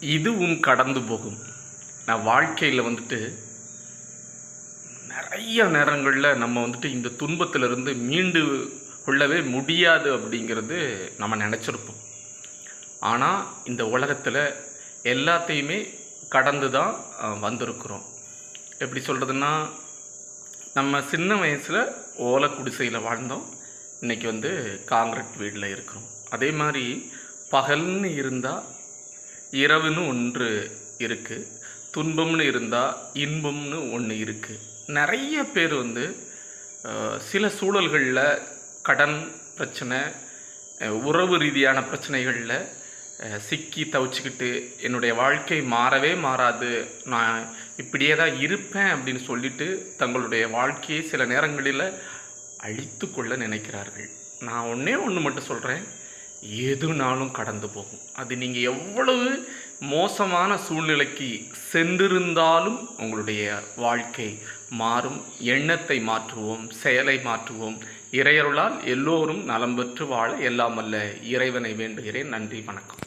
இதுவும் கடந்து போகும். நான் வாழ்க்கையில் வந்துட்டு நிறைய நேரங்களில் நம்ம வந்துட்டு இந்த துன்பத்திலிருந்து மீண்டு கொள்ளவே முடியாது அப்படிங்கிறது நம்ம நினச்சிருப்போம். ஆனால் இந்த உலகத்தில் எல்லாத்தையுமே கடந்து தான் வந்திருக்கிறோம். எப்படி சொல்கிறதுன்னா நம்ம சின்ன வயசில் ஓலை குடிசையில் வாழ்ந்தோம். இன்றைக்கி வந்து காங்கிரீட் வீட்டில் இருக்கிறோம். அதே மாதிரி பகல்னு இருந்தால் இரவுன்னு ஒன்று இருக்குது துன்பம்னு இருந்தால் இன்பம்னு ஒன்று இருக்குது நிறைய பேர் வந்து சில சூழல்களில் கடன் பிரச்சனை உறவு ரீதியான பிரச்சனைகளில் சிக்கி தவிச்சுக்கிட்டு என்னுடைய வாழ்க்கை மாறவே மாறாது. நான் இப்படியே தான் இருப்பேன் அப்படின்னு சொல்லிட்டு தங்களுடைய வாழ்க்கையை சில நேரங்களில் அழித்து கொள்ள நினைக்கிறார்கள். நான் ஒன்றே ஒன்று மட்டும் சொல்கிறேன் எதுனாலும் கடந்து போகும். அது நீங்கள் எவ்வளவு மோசமான சூழ்நிலைக்கு சென்றிருந்தாலும் உங்களுடைய வாழ்க்கை மாறும். எண்ணத்தை மாற்றுவோம் செயலை மாற்றுவோம். இறையருளால் எல்லோரும் நலம் பெற்று வாழ எல்லாம் அல்ல இறைவனை வேண்டுகிறேன். நன்றி வணக்கம்.